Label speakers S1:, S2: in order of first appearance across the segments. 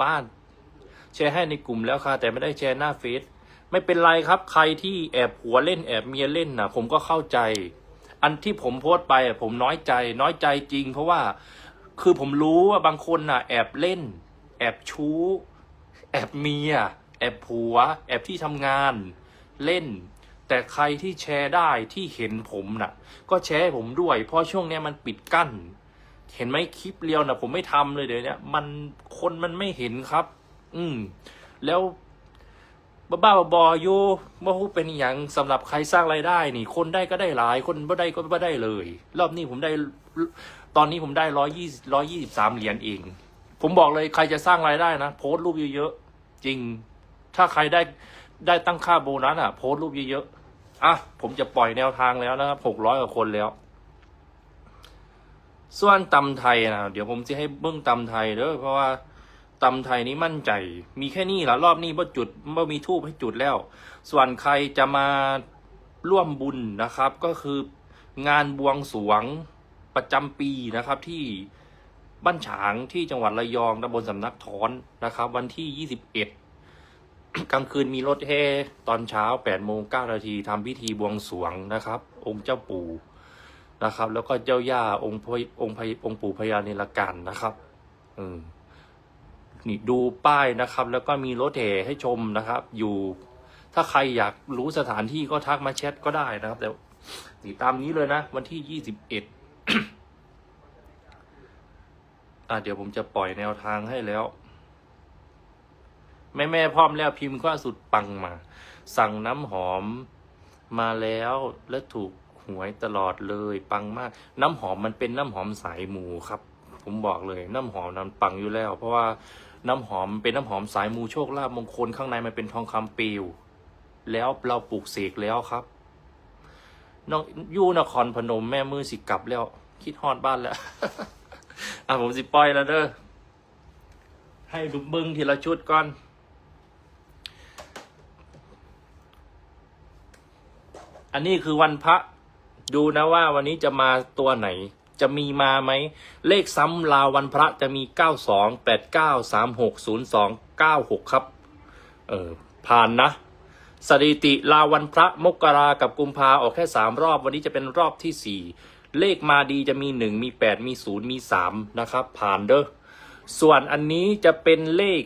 S1: ป้าแชร์ให้ในกลุ่มแล้วค่ะ แต่ไม่ได้แชร์หน้าเฟซไม่เป็นไรครับ ใครที่แอบหัวเล่นแอบเมียเล่นนะผมก็เข้าใจ อันที่ผมโพสต์ไปผมน้อยใจ น้อยใจจริง เพราะว่าคือผมรู้ว่าบางคนน่ะ แอบเล่น แอบชู้ แอบเมีย แอบผัว แอบที่ทำงานเล่น แต่ใครที่แชร์ได้ที่เห็นผมน่ะ ก็แชร์ผมด้วย เพราะช่วงนี้มันปิดกั้น เห็นไหมคลิปเรียวนะผมไม่ทำเลยเดี๋ยวนี้มันคนมันไม่เห็นครับ อืม แล้วบ้าบ้าๆบอๆอยู่ว่าฮู้เป็นอย่างสำหรับใครสร้างรายได้ นี่ คนได้ก็ได้หลาย คนไม่ได้ก็ไม่ได้เลย รอบนี้ผมได้ ตอนนี้ผมได้ร้อยยี่ร้อยยี่สิบสามเหรียญเอง ผมบอกเลยใครจะสร้างรายได้นะโพสต์รูปเยอะๆจริง ถ้าใครได้ได้ตั้งค่าโบนัสอะ โพสต์รูปเยอะๆอะผมจะปล่อยแนวทางแล้วนะครับหกร้อยกว่าคนแล้ว ส่วนตำไทยนะเดี๋ยวผมจะให้เบิ้งตำไทยเด้อเพราะว่าตำไทยนี้มั่นใจ มีแค่นี้ละรอบนี้บ่จุดบ่มีทูบให้จุดแล้ว ส่วนใครจะมาร่วมบุญนะครับ ก็คืองานบวงสรวงประจำปีนะครับที่บ้านฉางที่จังหวัดระยองตำบลสำนักถอนนะครับ วันที่ 21 กลางคืนมีรถแห่ตอนเช้า8โมง9นาทีทำพิธีบวงสรวงนะครับ องค์เจ้าปู่ นะครับ แล้วก็เจ้าย่าองค์พองค์พองค์ปู่พญาเนรกันนะครับอืมนี่ดูป้ายนะครับ แล้วก็มีรถแห่ให้ชมนะครับ อยู่ถ้าใครอยากรู้สถานที่ก็ทักมาแชทก็ได้นะครับ แต่นี่ตามนี้เลยนะ วันที่ยี่สิบเอ็ดอะเดี๋ยวผมจะปล่อยแนวทางให้แล้ว แม่แม่พร้อมแล้วพิมพ์ก็สุดปังมา สั่งน้ำหอมมาแล้วและถูก หวยตลอดเลย ปังมาก น้ำหอมมันเป็นน้ำหอมสายหมูครับ ผมบอกเลย น้ำหอมนั้นปังอยู่แล้ว เพราะว่าน้ำหอมเป็นน้ำหอมสายมูโชคลาภมงคลข้างในมันเป็นทองคำเปลวแล้วเราปลูกเสกแล้วครับน้องยู่นครพนมแม่มือสิกลับแล้ว คิดฮอดบ้านแล้ว อะผมสิปล่อยแล้วเด้อให้ดูบิ้งทีละชุดก่อนอันนี้คือวันพระ ดูนะว่าวันนี้จะมาตัวไหน จะมีมาไหม เลขซ้ำลาวันพระจะมี 92 89 36 02 96 ครับ เออ ผ่านนะ สถิติลาวันพระมกรากับกุมภาออกแค่สามรอบ วันนี้จะเป็นรอบที่สี่เลขมาดีจะมีหนึ่งมีแปดมีศูนย์มีสามนะครับ ผ่านเด้อ ส่วนอันนี้จะเป็นเลข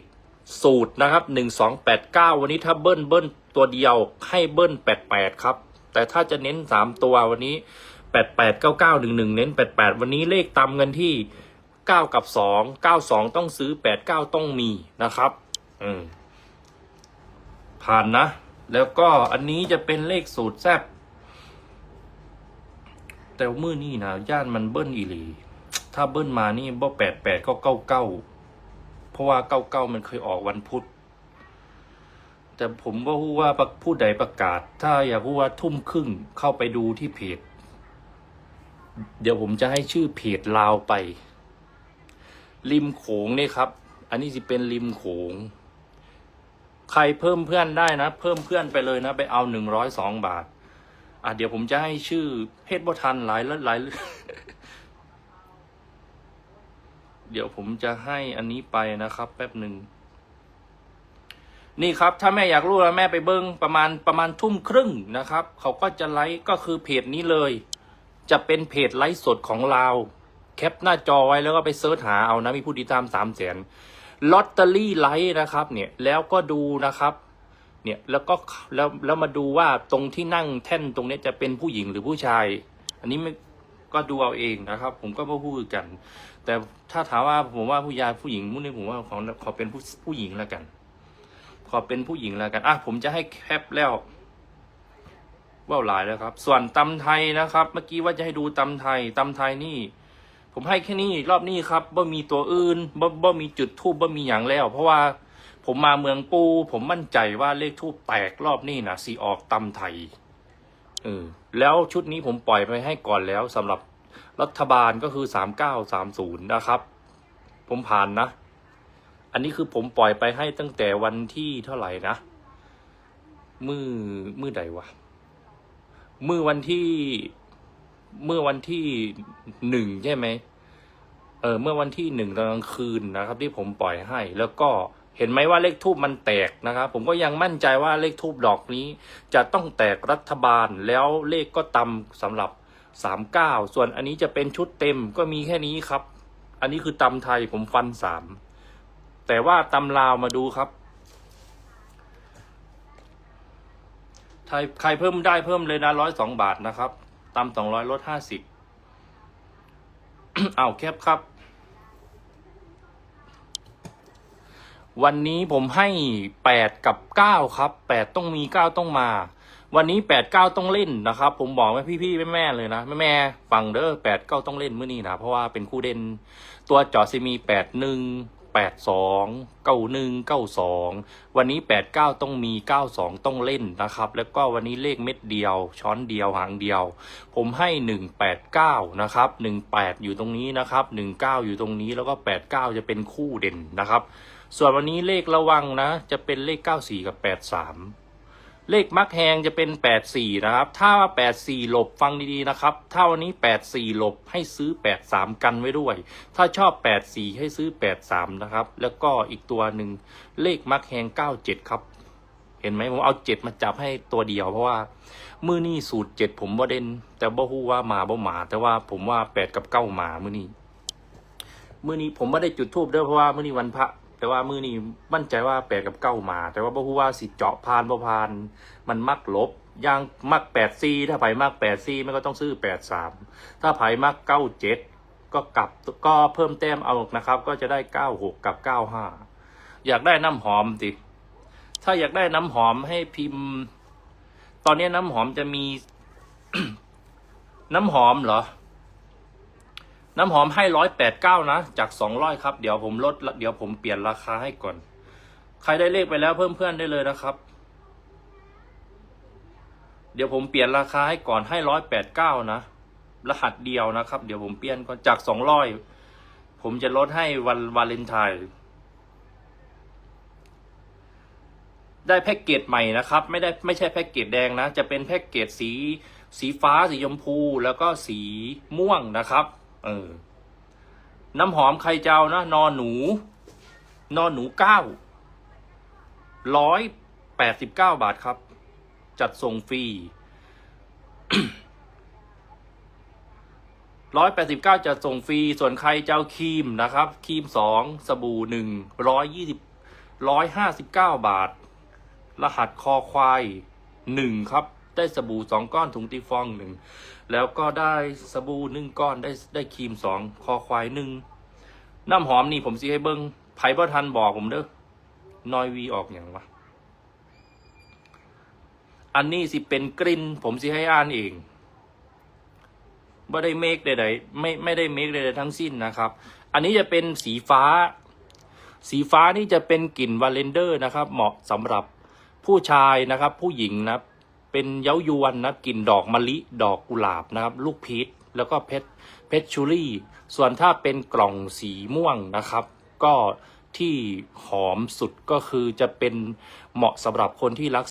S1: สูตรนะครับหนึ่งสองแปดเก้าวันนี้ถ้าเบิ้ลเบิ้ลตัวเดียวให้เบิ้ลแปดแปดครับ แต่ถ้าจะเน้นสามตัววันนี้แปดแปดเก้าเก้าหนึ่งหนึ่งเน้นแปดแปดวันนี้เลขตามเงินที่เก้ากับสองเก้าสองต้องซื้อแปดเก้าต้องมีนะครับ อืมผ่านนะ แล้วก็อันนี้จะเป็นเลขสูตรแซบแต่มือนี่นะย่านมันเบิ้ลอีหลี ถ้าเบิ้ลมานี่บ่แปดแปดก็เก้าเก้าเพราะว่าเก้าเก้ามันเคยออกวันพุธ แต่ผมก็พูดว่าผู้ใดประกาศ ถ้าอยากพูดว่าทุ่มครึ่งเข้าไปดูที่เพจ เดี๋ยวผมจะให้ชื่อเพจลาวไป ริมโขงนี่ครับ อันนี้จะเป็นริมโขง ใครเพิ่มเพื่อนได้นะ เพิ่มเพื่อนไปเลยนะ ไปเอาหนึ่งร้อยสองบาท อะเดี๋ยวผมจะให้ชื่อเพศบทันหลายหลายเดี๋ยวผมจะให้อันนี้ไปนะครับ แป๊บหนึ่ง นี่ครับ ถ้าแม่อยากรู้แล้วแม่ไปเบิ้งประมาณประมาณทุ่มครึ่งนะครับ เขาก็จะไลฟ์ก็คือเพจนี้เลย จะเป็นเพจไลฟ์สดของเราแคปหน้าจอไว้แล้วก็ไปเซิร์ชหาเอานะมีผู้ติดตามสามแสนลอตเตอรี่ไลท์นะครับ เนี่ยแล้วก็ดูนะครับ เนี่ยแล้วก็แล้วแล้วมาดูว่าตรงที่นั่งแท่นตรงนี้จะเป็นผู้หญิงหรือผู้ชาย อันนี้ไม่ก็ดูเอาเองนะครับ ผมก็ไม่พูดกัน แต่ถ้าถามว่าผมว่าผู้ยายผู้หญิงมุ้นี่ผมว่าขอขอเป็นผู้ผู้หญิงแล้วกัน ขอเป็นผู้หญิงแล้วกันอะผมจะให้แคปแล้วว่าหลายแล้วครับ ส่วนตำไทยนะครับ เมื่อกี้ว่าจะให้ดูตำไทยตำไทยนี่ ผมให้แค่นี้รอบนี้ครับบ่มีตัวอื่นบ่บ่มีจุดทูบบ่มีอย่างแล้ว เพราะว่าผมมาเมืองปู ผมมั่นใจว่าเลขทูบแตกรอบนี้นะสีออกตำไทยเออแล้วชุดนี้ผมปล่อยไปให้ก่อนแล้วสำหรับรัฐบาลก็คือสามเก้าสามศูนย์นะครับ ผมผ่านนะ อันนี้คือผมปล่อยไปให้ตั้งแต่วันที่เท่าไหร่นะมือมือใดวะมือวันที่เมื่อวันที่หนึ่งใช่ไหมเออเมื่อวันที่หนึ่งตอนกลางคืนนะครับ ที่ผมปล่อยให้ แล้วก็เห็นไหมว่าเลขทูบมันแตกนะครับ ผมก็ยังมั่นใจว่าเลขทูบดอกนี้ จะต้องแตกรัฐบาลแล้วเลขก็ตำสำหรับสามเก้าส่วนอันนี้จะเป็นชุดเต็มก็มีแค่นี้ครับ อันนี้คือตำไทยผมฟันสาม แต่ว่าตำลาวมาดูครับใครใครเพิ่มได้เพิ่มเลยนะร้อยสองบาทนะครับตำสองร้อยลดห้าสิบเอาแคบครับ วันนี้ผมให้แปดกับเก้าครับแปดต้องมีเก้าต้องมา วันนี้แปดเก้าต้องเล่นนะครับ ผมบอกให้พี่ๆแม่ๆเลยนะแม่แม่ๆฟังเด้อแปดเก้าต้องเล่นเมื่อนี้นะเพราะว่าเป็นคู่เด่นตัวจอซีมีแปดหนึ่ง แปดสองเก้าหนึ่งเก้าสองวันนี้แปดเก้าต้องมีเก้าสองต้องเล่นนะครับ แล้วก็วันนี้เลขเม็ดเดียว ช้อนเดียวหางเดียว ผมให้หนึ่งแปดเก้านะครับหนึ่งแปดอยู่ตรงนี้นะครับหนึ่งเก้าอยู่ตรงนี้แล้วก็แปดเก้าจะเป็นคู่เด่นนะครับ ส่วนวันนี้เลขระวังนะ จะเป็นเลข 94 กับ 83 เลขมักแหงจะเป็น 84 นะครับ ถ้า 84 หลบฟังดีๆ นะครับ ถ้าวันนี้ 84 หลบให้ซื้อ 83 กันไว้ด้วย ถ้าชอบ 84 ให้ซื้อ 83 นะครับ แล้วก็อีกตัวหนึ่งเลขมักแหง97 ครับ เห็นไหมผมเอา 7 มาจับให้ตัวเดียว เพราะว่า มือนี่สูตร 7 ผมบ่เด่น แต่บ่ฮู้ว่ามาบ่หมา แต่ว่าผมว่า 8 กับ9มามือนี้มือนี้ผมไม่ได้จุดทูบด้วยเพราะว่ามือนี้วันพระ แต่ว่ามือนี้มั่นใจว่าแปดกับเก้ามา แต่ว่าบ่ฮู้ว่าสิเจาะพานบ่พาน มันมักลบย่างมักแปดซีถ้าไผมักแปดซีมันก็ต้องซื้อแปดสามถ้าไผมักเก้าเจ็ดก็กลับก็เพิ่มแต้มเอานะครับ ก็จะได้เก้าหกกับเก้าห้าอยากได้น้ำหอมดิถ้าอยากได้น้ำหอมให้พิมพ์ ตอนนี้น้ำหอมจะมี น้ำหอมเหรอ น้ำหอมให้ร้อยแปดเก้านะ จากสองร้อยครับ เดี๋ยวผมลด เดี๋ยวผมเปลี่ยนราคาให้ก่อน ใครได้เลขไปแล้วเพิ่มเพื่อนได้เลยนะครับ เดี๋ยวผมเปลี่ยนราคาให้ก่อนให้ร้อยแปดเก้านะ รหัสเดียวนะครับ เดี๋ยวผมเปลี่ยนก่อนจากสองร้อยผมจะลดให้วันวาเลนไทน์ได้แพ็กเกจใหม่นะครับ ไม่ได้ไม่ใช่แพ็กเกจแดงนะ จะเป็นแพ็กเกจสี สีฟ้าสีชมพูแล้วก็สีม่วงนะครับ เออ น้ำหอมใครเจ้านะนอนหนู นอนหนูเก้าร้อยแปดสิบเก้าบาทครับ จัดส่งฟรีร้อยแปดสิบเก้าจัดส่งฟรี ส่วนใครเจ้าครีมนะครับ ครีมสองสบู่หนึ่งร้อยยี่สิบร้อยห้าสิบเก้าบาท รหัสคอควายหนึ่งครับ ได้สบู่สองก้อนถุงตีฟองหนึ่งแล้วก็ได้สบู่หนึ่งก้อนได้ได้ครีมสองคอควายหนึ่งน้ำหอมนี่ผมสิให้เบิงไผ่บ่ทันบอกผมเด้อนอยวีออกอย่างวะอันนี้สิเป็นกลิ่นผมสิให้อ่านเองไม่ได้เมคใดๆไม่ไม่ได้เมคใดๆทั้งสิ้นนะครับ อันนี้จะเป็นสีฟ้า สีฟ้านี่จะเป็นกลิ่นวาเลนเดอร์นะครับ เหมาะสำหรับผู้ชายนะครับ ผู้หญิงนะครับ เป็นเย้ายวนนะกลิ่นดอกมะลิ ดอกกุหลาบนะครับ ลูกพีชแล้วก็เพชรเพชรชูรี่ ส่วนถ้าเป็นกล่องสีม่วงนะครับ ก็ที่หอมสุดก็คือจะเป็นเหมาะสำหรับคนที่รัก